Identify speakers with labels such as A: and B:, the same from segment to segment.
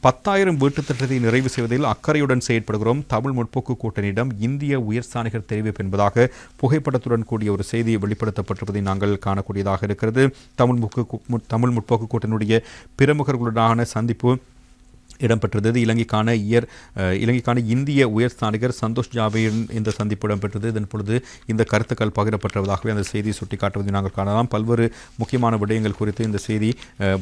A: பத்தாயிரம் வீட்டுத் திட்டத்தை நிறைவு செய்வதில் அக்கறையுடன் செயற்படுகிறோம். தமிழ் முற்போக்கு கூட்டணியிடம் இந்திய உயர்ஸ்தானிகர் தெரிவிப்பு என்பதாக புகைப்படத்துடன் கூடிய ஒரு செய்தி வெளிப்படுத்தப்பட்டிருப்பதை நாங்கள் காணக்கூடியதாக இருக்கிறது. தமிழ் முக்கு தமிழ் முற்போக்கு கூட்டணியுடைய பிரமுகர்களுடனான சந்திப்பு இடம்பெற்றது. இலங்கைக்கான இயர் இலங்கைக்கான இந்திய உயர் ஸ்தானிகர் சந்தோஷ் ஜாபேயின் இந்த சந்திப்பு இடம்பெற்றது. இதன் பொழுது இந்த கருத்துக்கள் பகிரப்பட்டதாகவே அந்த செய்தி சுட்டிக்காட்டுவதை நாங்கள் காணலாம். பல்வேறு முக்கியமான விடயங்கள் குறித்து இந்த செய்தி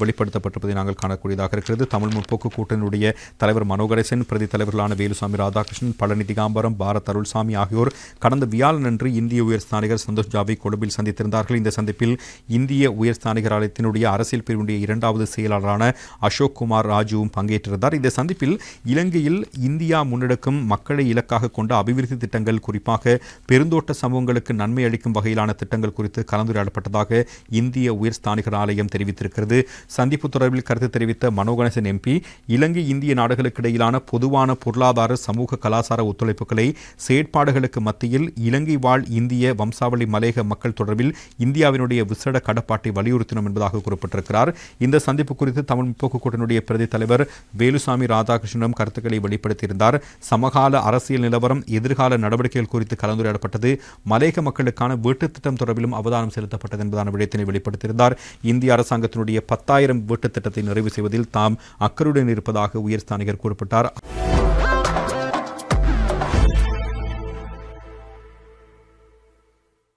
A: வெளிப்படுத்தப்பட்டிருப்பதை நாங்கள் காணக்கூடியதாக இருக்கிறது. தமிழ் முற்போக்கு கூட்டணியுடைய தலைவர் மனோகரேசன் பிரதி தலைவர்களான வேலுசாமி ராதாகிருஷ்ணன் பழனி திகாம்பரம் பாரத் அருள்சாமி ஆகியோர் கடந்த வியாழனன்று இந்திய உயர் ஸ்தானிகர் சந்தோஷ் ஜாபை கொழும்பில் சந்தித்திருந்தார்கள். இந்த சந்திப்பில் இந்திய உயர் ஸ்தானிகர் ஆலயத்தினுடைய அரசியல் பிரிவுடைய இரண்டாவது செயலாளரான அசோக் குமார் ராஜுவும் பங்கேற்றிருந்தார். இந்த சந்திப்பில் இலங்கையில் இந்தியா முன்னெடுக்கும் மக்களை இலக்காக கொண்ட அபிவிருத்தி திட்டங்கள் குறிப்பாக பெருந்தோட்ட சமூகங்களுக்கு நன்மை அளிக்கும் வகையிலான திட்டங்கள் குறித்து கலந்துரையாடப்பட்டதாக இந்திய உயர் ஸ்தானிகர் ஆலயம் தெரிவித்திருக்கிறது. சந்திப்பு தொடர்பில் கருத்து தெரிவித்த மனோகணேசன் எம்பி இலங்கை இந்திய நாடுகளுக்கு இடையிலான பொதுவான பொருளாதார சமூக கலாச்சார ஒத்துழைப்புகளை செயற்பாடுகளுக்கு மத்தியில் இலங்கை வாழ் இந்திய வம்சாவளி மலையக மக்கள் தொடர்பில் இந்தியாவினுடைய விசேட கடப்பாட்டை வலியுறுத்தினோம் என்பதாக குறிப்பிட்டிருக்கிறார். இந்த சந்திப்பு குறித்து தமிழ் முற்போக்கு கூட்டணியுடைய பிரதி தலைவர் வேலு வேலுசாமி ராதாகிருஷ்ணனும் கருத்துக்களை வெளிப்படுத்தியிருந்தார். சமகால அரசியல் நிலவரம் எதிர்கால நடவடிக்கைகள் குறித்து கலந்துரையாடப்பட்டது. மலேக மக்களுக்கான வீட்டுத் திட்டம் தொடர்பிலும் அவதானம் செலுத்தப்பட்டது என்பதான விடயத்தினை வெளிப்படுத்தியிருந்தார். இந்திய அரசாங்கத்தினுடைய பத்தாயிரம் வீட்டுத் திட்டத்தை நிறைவு செய்வதில் தாம் அக்கறையுடன் இருப்பதாக உயர்ஸ்தானிகர் குறிப்பிட்டார்.